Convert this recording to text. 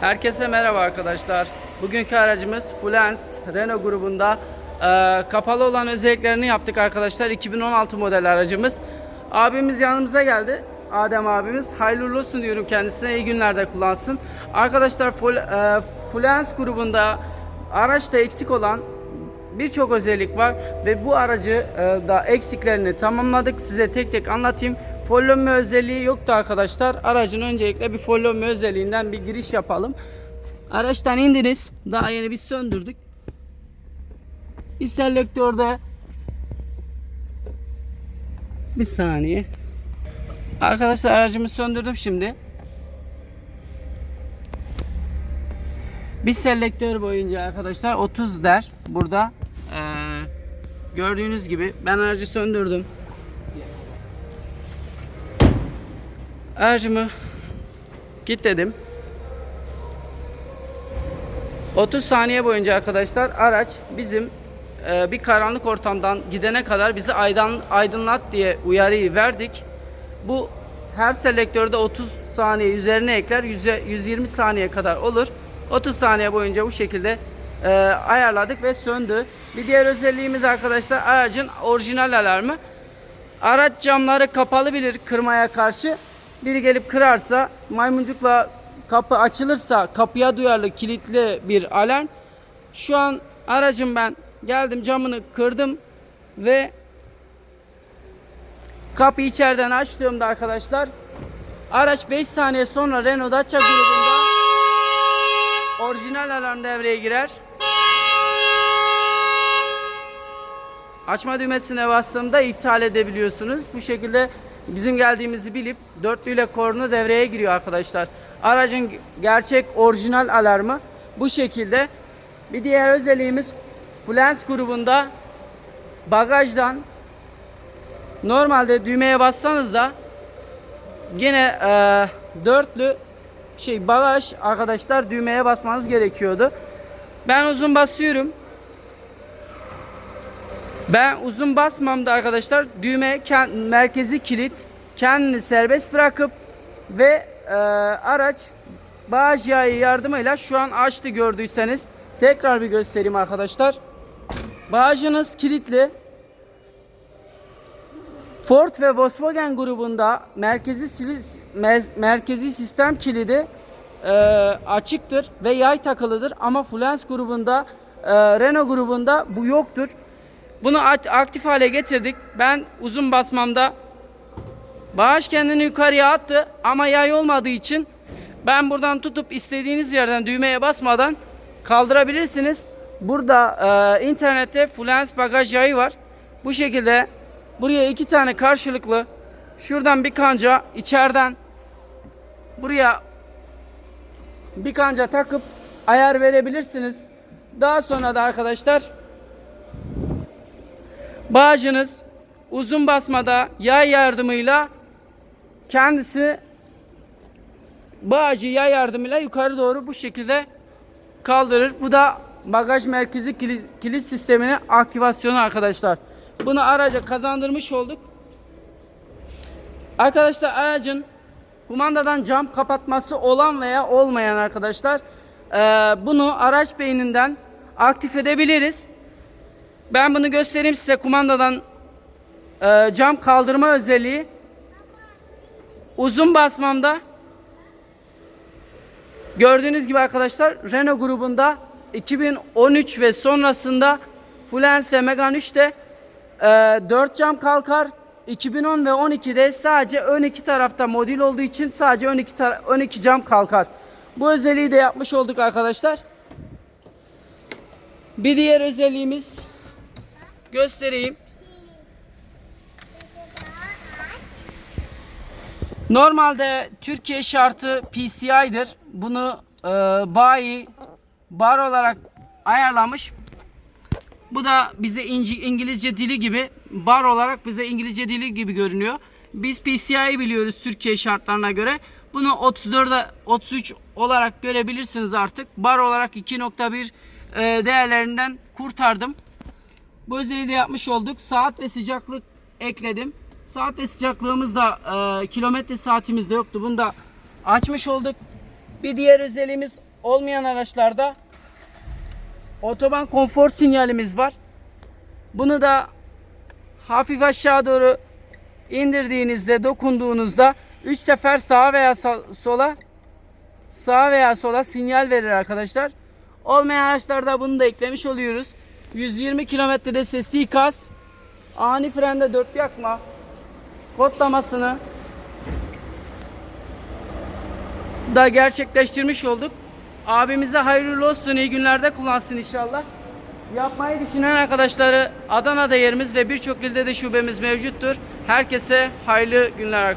Herkese merhaba arkadaşlar. Bugünkü aracımız Fluence Renault grubunda e, kapalı olan özelliklerini yaptık arkadaşlar. 2016 model aracımız. Abimiz yanımıza geldi. Adem abimiz. Hayırlı olsun diyorum kendisine. İyi günlerde kullansın. Arkadaşlar Ful, e, Fluence grubunda araçta eksik olan birçok özellik var ve bu aracı e, da eksiklerini tamamladık. Size tek tek anlatayım. Follow özelliği yoktu arkadaşlar. Aracın öncelikle bir follow özelliğinden bir giriş yapalım. Araçtan indiniz. Daha yeni biz söndürdük. Bir selektörde bir saniye. Arkadaşlar aracımı söndürdüm şimdi. Bir selektör boyunca arkadaşlar 30 der burada. Ee, gördüğünüz gibi ben aracı söndürdüm. Aracımı kilitledim. 30 saniye boyunca arkadaşlar araç bizim e, bir karanlık ortamdan gidene kadar bizi aydın, aydınlat diye uyarıyı verdik. Bu her selektörde 30 saniye üzerine ekler. 100, 120 saniye kadar olur. 30 saniye boyunca bu şekilde e, ayarladık ve söndü. Bir diğer özelliğimiz arkadaşlar aracın orijinal alarmı. Araç camları kapalı bilir kırmaya karşı. Biri gelip kırarsa maymuncukla kapı açılırsa kapıya duyarlı kilitli bir alarm. Şu an aracım ben geldim camını kırdım ve kapı içeriden açtığımda arkadaşlar araç 5 saniye sonra Renault Dacia grubunda orijinal alarm devreye girer. Açma düğmesine bastığımda iptal edebiliyorsunuz. Bu şekilde bizim geldiğimizi bilip dörtlüyle korna devreye giriyor arkadaşlar. Aracın gerçek orijinal alarmı bu şekilde. Bir diğer özelliğimiz Fluence grubunda bagajdan normalde düğmeye bassanız da yine e, dörtlü şey bagaj arkadaşlar düğmeye basmanız gerekiyordu. Ben uzun basıyorum. Ben uzun basmamda arkadaşlar düğme merkezi kilit kendini serbest bırakıp ve e, araç bağış yağı yardımıyla şu an açtı gördüyseniz tekrar bir göstereyim arkadaşlar. Bağışınız kilitli. Ford ve Volkswagen grubunda merkezi merkezi sistem kilidi e, açıktır ve yay takılıdır ama Fluence grubunda e, Renault grubunda bu yoktur. Bunu aktif hale getirdik. Ben uzun basmamda bağış kendini yukarıya attı ama yay olmadığı için ben buradan tutup istediğiniz yerden düğmeye basmadan kaldırabilirsiniz. Burada e, internette Fluence bagaj yayı var. Bu şekilde buraya iki tane karşılıklı şuradan bir kanca içeriden buraya bir kanca takıp ayar verebilirsiniz. Daha sonra da arkadaşlar bağcınız uzun basmada yay yardımıyla kendisi bağcı yay yardımıyla yukarı doğru bu şekilde kaldırır. Bu da bagaj merkezi kilit, kilit sisteminin aktivasyonu arkadaşlar. Bunu araca kazandırmış olduk. Arkadaşlar aracın kumandadan cam kapatması olan veya olmayan arkadaşlar bunu araç beyninden aktif edebiliriz. Ben bunu göstereyim size kumandadan eee, cam kaldırma özelliği. Uzun basmamda gördüğünüz gibi arkadaşlar Renault grubunda 2013 ve sonrasında Fluence ve Megane 3'te e, 4 cam kalkar. 2010 ve 12'de sadece ön iki tarafta modül olduğu için sadece ön iki, ön iki cam kalkar. Bu özelliği de yapmış olduk arkadaşlar. Bir diğer özelliğimiz göstereyim. Normalde Türkiye şartı PCI'dir. Bunu e, bayi bar olarak ayarlamış. Bu da bize İngilizce dili gibi bar olarak bize İngilizce dili gibi görünüyor. Biz PCI'yi biliyoruz Türkiye şartlarına göre. Bunu 34'e 33 olarak görebilirsiniz artık. Bar olarak 2.1 e, değerlerinden kurtardım. Bu özelliği de yapmış olduk. Saat ve sıcaklık ekledim. Saat ve sıcaklığımız da e, kilometre saatimizde yoktu. Bunu da açmış olduk. Bir diğer özelliğimiz olmayan araçlarda otoban konfor sinyalimiz var. Bunu da hafif aşağı doğru indirdiğinizde, dokunduğunuzda 3 sefer sağa veya sola sağa veya sola sinyal verir arkadaşlar. Olmayan araçlarda bunu da eklemiş oluyoruz. 120 kilometrede sesli ikaz, ani frende dört yakma kodlamasını da gerçekleştirmiş olduk. Abimize hayırlı olsun, iyi günlerde kullansın inşallah. Yapmayı düşünen arkadaşları Adana'da yerimiz ve birçok ilde de şubemiz mevcuttur. Herkese hayırlı günler arkadaşlar.